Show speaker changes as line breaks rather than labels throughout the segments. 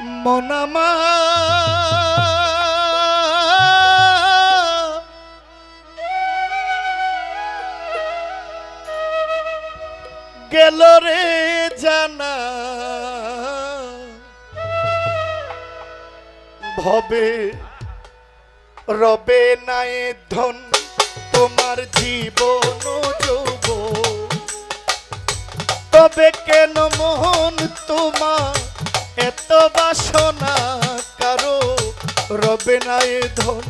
মনামা গেল রে জানা। ভবে রবে নাই ধন, তোমার জীবন যৌব তবে কেন মোহন তোমার এত বাসনা কারও রবে নাই ধন,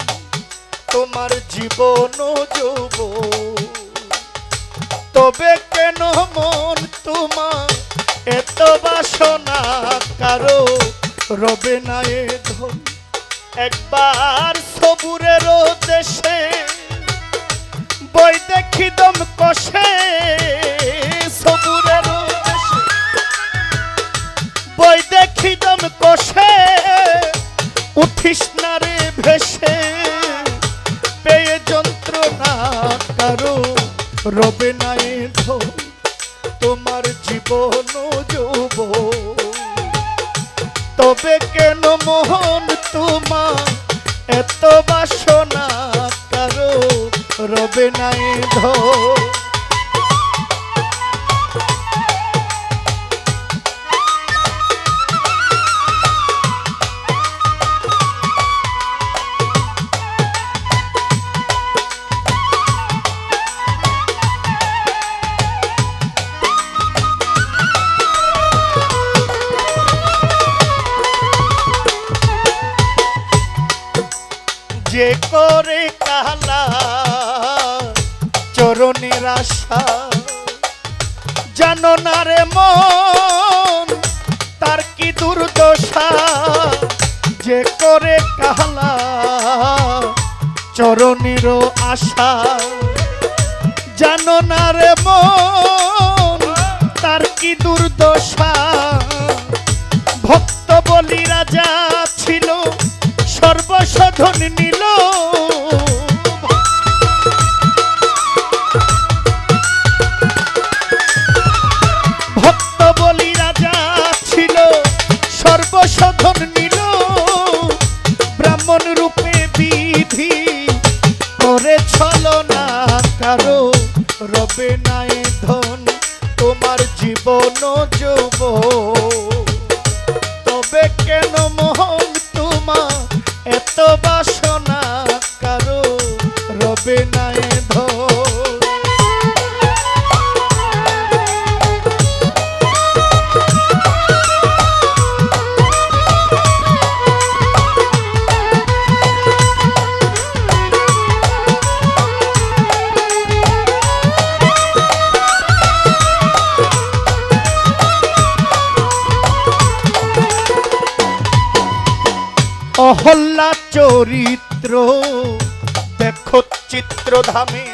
তোমার জীবন যৌব তবে কেন মন তোমার এত বাসনা কারও রবে নাই ধন? একবার সবুরের দেশে বই দেখি দম কষে সবুরের দম কষে, উঠিস না রে ভেসে। পেয়ে যন্ত্রণা কারও রবে নাই তোমার জীবন যৌব তবে কেন মোহন তোমার এত বাসনা কারও রবে নাই ধন? আশা। জানো না রে মন, তার কি দুর্দশা? যে করে কালা চরণের আশা। জানো না রে মন, তার কি দুর্দশা? ভক্ত বলি রাজা ছিল, সর্বসাধন নিল। নাই ধন তোমার জীবন যুব তবে কেন মোহন তোমা এত বাসনা অহল্লা চরিত্র দেখো চিত্রধামে।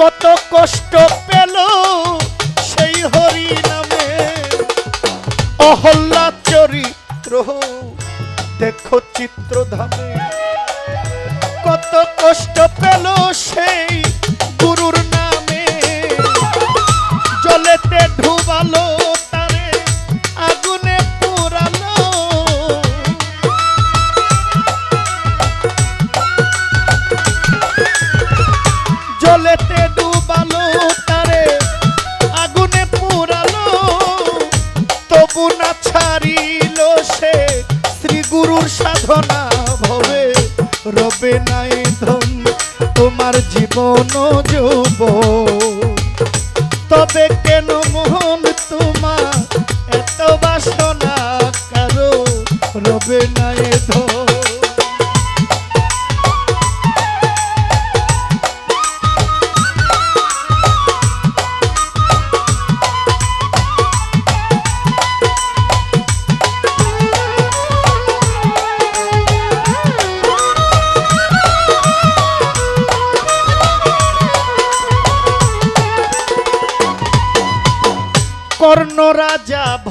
কত কষ্ট পেল সেই হরি নামে অহল্লা চরিত্র দেখো চিত্রধামে। তবু না ছাড়িল সে। শ্রী গুরুর সাধনা ভবে। রবে নাই ধন, তোমার জীবন যুব। তবে কেন মোহন তোমার? এত বাসনা কারও? রবে নাই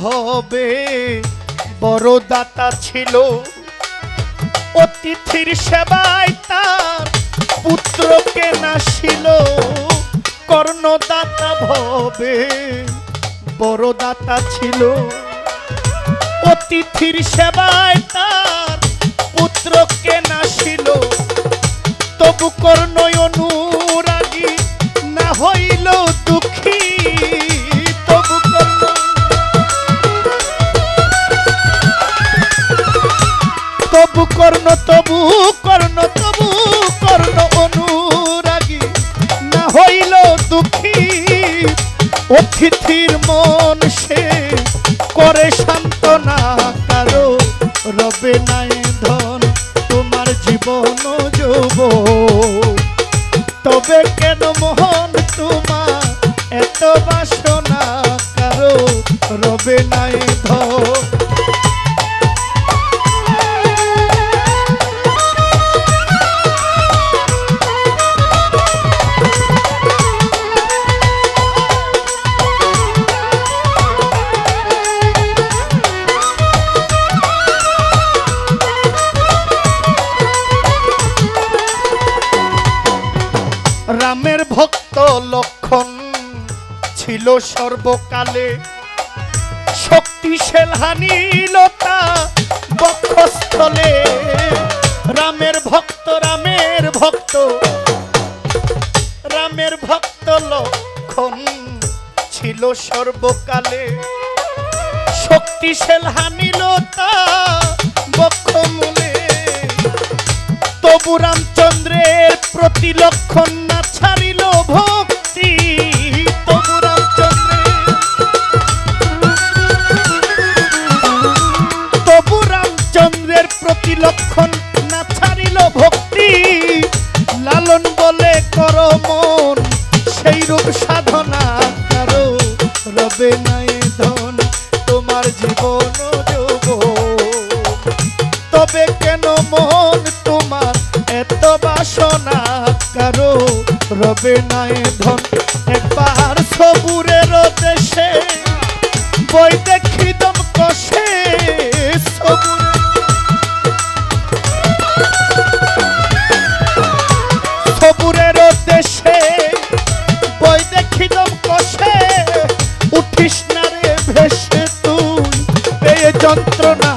ভবে বড় দাতা ছিল, অতিথির সেবায় তার পুত্রকে নাসিল কর্ণদাতা ভবে, বড় দাতা ছিল, অতিথির সেবায় তার পুত্রকে নাসিল তবু কর্ণয় অনুরাগী জীবন যুব। তবে কেন মোহন তোমার এত বাসনা কারও রবে নাই ধন রামের ভক্ত লক্ষণ ছিল সর্বকালে। শক্তিশাল হানিলতা বক্ষস্থলে। রামের ভক্ত রামের ভক্ত রামের ভক্ত লক্ষণ ছিল সর্বকালে। শক্তিশাল হানিলতা বক্ষমূলে। তবু রামচন্দ্রের প্রতি লক্ষণ না ছাড়িল ভক্তি। তবু রামচন্দ্রের রামচন্দ্রের প্রতি লক্ষণ না ছাড়িল ভক্তি। লালন বলে কর সেই রূপ সাধনা কারও রবে নাই। রবে নাই ধন, একবার সবুরের দেশে, বই দেখি কষে সবুরে। সবুরের দেশে, বই দেখি কষে, উঠিস না রে ভেসে তুই যন্ত্রণা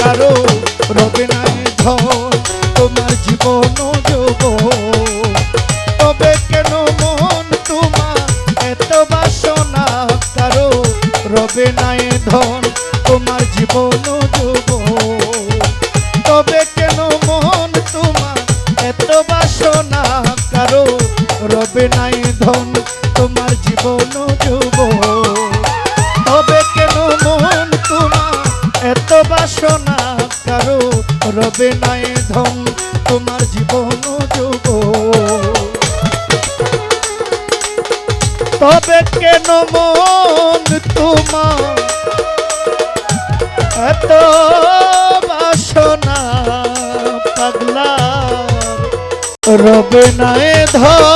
কারও রবে নাই ধন। রবে নাই ধন, তোমার জীবন যোগ তবে কেন মন তোমার এত বাসনা? কারও রবে নাই ধন, তোমার জীবন যোগ তবে কেন মন তোমার এত বাসনা? কারও রবে নাই ধন, তোমার জীবন যোগ তবে কেন মন তোমার এত বাসনা পাগলা রবে নাই ধন